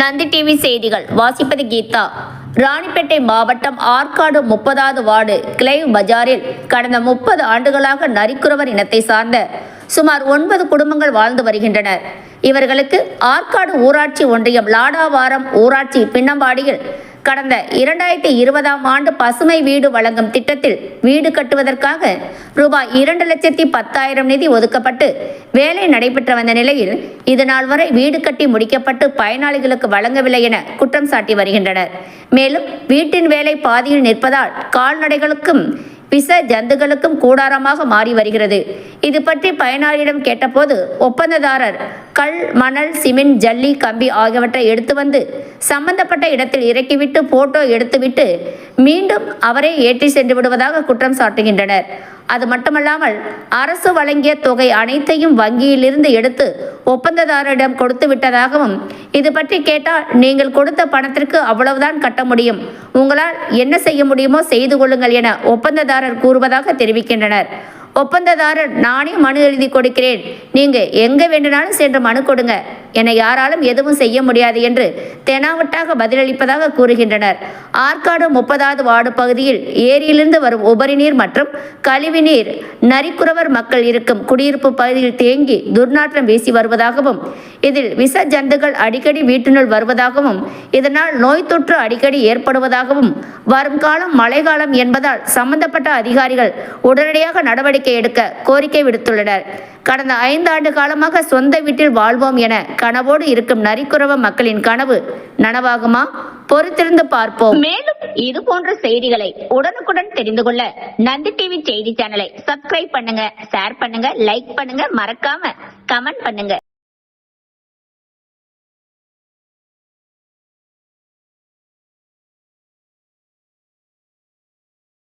Nandi TV செய்திகள் வாசிப்பது கீதா. ராணிப்பேட்டை மாவட்டம் ஆற்காடு முப்பதாவது வார்டு கிளைவ் பஜாரில் கடந்த முப்பது ஆண்டுகளாக நரிக்குறவர் இனத்தை சார்ந்த சுமார் ஒன்பது குடும்பங்கள் வாழ்ந்து வருகின்றனர். இவர்களுக்கு ஆற்காடு ஊராட்சி ஒன்றியம் லாடாவாரம் ஊராட்சி பின்னம்பாடியில் கடந்த இரண்டாயிரத்தி இருபதாம் ஆண்டு பசுமை வீடு வழங்கும் திட்டத்தில் வீடு கட்டுவதற்காக ரூபாய் இரண்டு லட்சத்தி பத்தாயிரம் நிதி ஒதுக்கப்பட்டு வேலை நடைபெற்று வந்த நிலையில் இது நாள் வரை வீடு கட்டி முடிக்கப்பட்டு பயனாளிகளுக்கு வழங்கவில்லை என குற்றம் சாட்டி வருகின்றனர். மேலும் வீட்டின் வேலை பாதியில் நிற்பதால் கால்நடைகளுக்கும் விச ஜந்துகளுக்கும் கூடாரமாக மாறி வருகிறது. இது பற்றி பயனாளியிடம் கேட்டபோது ஒப்பந்ததாரர் கல் மணல் சிமெண்ட் ஜல்லி கம்பி ஆகியவற்றை எடுத்து வந்து சம்பந்தப்பட்ட இடத்தில் இறக்கிவிட்டு போட்டோ எடுத்துவிட்டு மீண்டும் அவரே ஏற்றி சென்று விடுவதாக குற்றம் சாட்டுகின்றனர். அது மட்டுமல்லாமல் அரசு வழங்கிய தொகை அனைத்தையும் வங்கியிலிருந்து எடுத்து ஒப்பந்ததாரரிடம் கொடுத்து விட்டதாகவும் இது பற்றி கேட்டால் நீங்கள் கொடுத்த பணத்திற்கு அவ்வளவுதான் கட்ட முடியும். உங்களால் என்ன செய்ய முடியுமோ செய்து கொள்ளுங்கள் என ஒப்பந்ததாரர் கூறுவதாக தெரிவிக்கின்றனர். ஒப்பந்ததாரர் நானே மனு எழுதி கொடுக்கிறேன். நீங்கள் எங்கே வேண்டுனாலும் சென்று மனு கொடுங்க. என யாராலும் எதுவும் செய்ய முடியாது என்று தெனாவட்டாக பதிலளிப்பதாக கூறுகின்றனர். ஆற்காடு முப்பதாவது வார்டு பகுதியில் ஏரியிலிருந்து வரும் உபரி நீர் மற்றும் கழிவுநீர் நரிக்குறவர் மக்கள் இருக்கும் குடியிருப்பு பகுதியில் தேங்கி துர்நாற்றம் வீசி வருவதாகவும் இதில் விஷ ஜந்துகள் அடிக்கடி வீட்டினுள் வருவதாகவும் இதனால் நோய் தொற்று அடிக்கடி ஏற்படுவதாகவும் வரும் காலம் மழைக்காலம் என்பதால் சம்பந்தப்பட்ட அதிகாரிகள் உடனடியாக நடவடிக்கை எடுக்க கோரிக்கை விடுத்துள்ளனர். கடந்த ஐந்து ஆண்டு காலமாக சொந்த வீட்டில் வாழ்வோம் என கனவோடு இருக்கும் நரிக்குறவ மக்களின் கனவு நனவாகுமா? பொறுத்திருந்து பார்ப்போம். மேலும் இது போன்ற செய்திகளை உடனுக்குடன் தெரிந்து கொள்ள நந்தி டிவி செய்தி சேனலை சப்ஸ்கிரைப் பண்ணுங்க ஷேர் பண்ணுங்க லைக் பண்ணுங்க மறக்காம கமெண்ட் பண்ணுங்க.